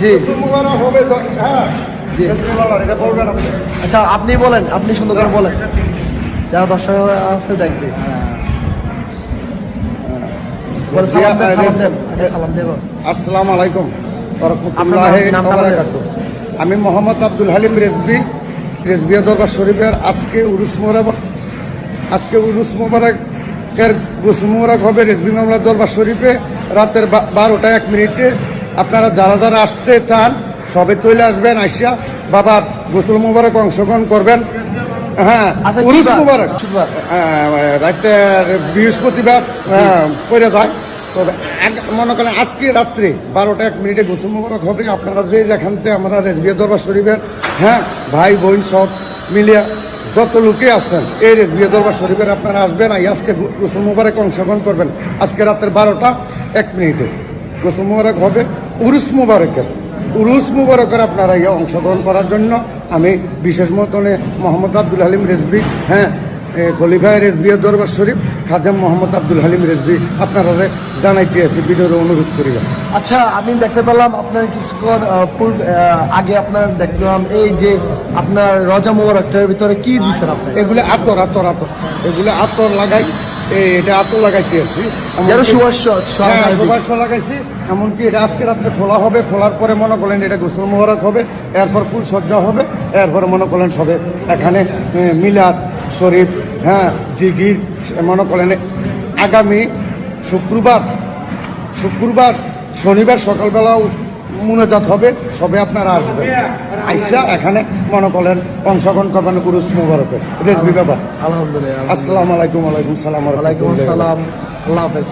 জি। হবে হ্যাঁ। জি। এটা বলবেন আচ্ছা আপনি বলেন আপনি সুন্দর করে বলেন। যারা দর্শক আছে দেখবে। দেন আসসালামু আলাইকুম। আমি মোহাম্মদ আব্দুল হালিম রেজবি রেজবিয়া দরবার শরীফের আজকে উরুস মোবারক আজকে উরুস মোবারকের গুস মোবারক হবে রেজবি মামলা দরবার শরীফে। রাতের বারোটা এক মিনিটে আপনারা যারা যারা আসতে চান সবে চলে আসবেন আসিয়া বাবা গোসল মোবারক অংশগ্রহণ করবেন। হ্যাঁ আচ্ছা, উরুস? রাতে বৃহস্পতিবার হ্যাঁ, করে যায়। তবে এক- মনে করেন আজকে রাত্রে বারোটা এক মিনিটে গোসল মোবারক হবে। আপনারা যে যেখান থেকে আমরা রেজবিয়া দরবার শরীফের হ্যাঁ ভাই বোন সব মিলিয়া যত লোকে আসছেন, এই বিয়ে দরবার শরীফের আপনারা আসবেন আই আজকে গোসল মোবারক অংশগ্রহণ করবেন। আজকে রাতের বারোটা, এক মিনিটে। গোসল মোবারক হবে উরুস মোবারকের। উরুস মুবারকের আপনারা ইয়ে অংশগ্রহণ করার জন্য আমি বিশেষ মতনে মোহাম্মদ আব্দুল হালিম রেজবি হ্যাঁ এ, খলিফায় রেজবিয়া দরবার শরীফ খাদেম মোহাম্মদ আব্দুল হালিম রেজবি আপনারা জানাইতে আছি ভিডিওর অনুরোধ করিবা আচ্ছা আমি দেখতে পেলাম আপনার কিছুক্ষণ পূর্ব আগে আপনার দেখলাম এই যে আপনার রজা মোবারকটার ভিতরে কি দিচ্ছেন আপনি? এগুলো আতর আতর আতর। এগুলো আতর লাগাই এটা আতর লাগাইতে আছি হ্যাঁ লাগাইছি। এমনকি এটা আজকে রাত্রে খোলা হবে খোলার পরে মনে করেন এটা গোসল মোবারক হবে এরপর ফুল সজ্জা হবে এরপর মনে করলেন সবে এখানে মিলাদ শরীফ হ্যাঁ জিগির মনে করেন আগামী শুক্রবার শুক্রবার শনিবার সকালবেলাও মুনাজাত হবে সবে আপনারা আসবেন। আইসা এখানে মনে করেন অংশগ্রহণ করবেন গুরুস মুবারকে। রেজবি বাবা আলহামদুলিল্লাহ আসসালামু আলাইকুম আলাইকুম সালাম ওয়ালাইকুম আসসালাম আল্লাহ হাফেজ।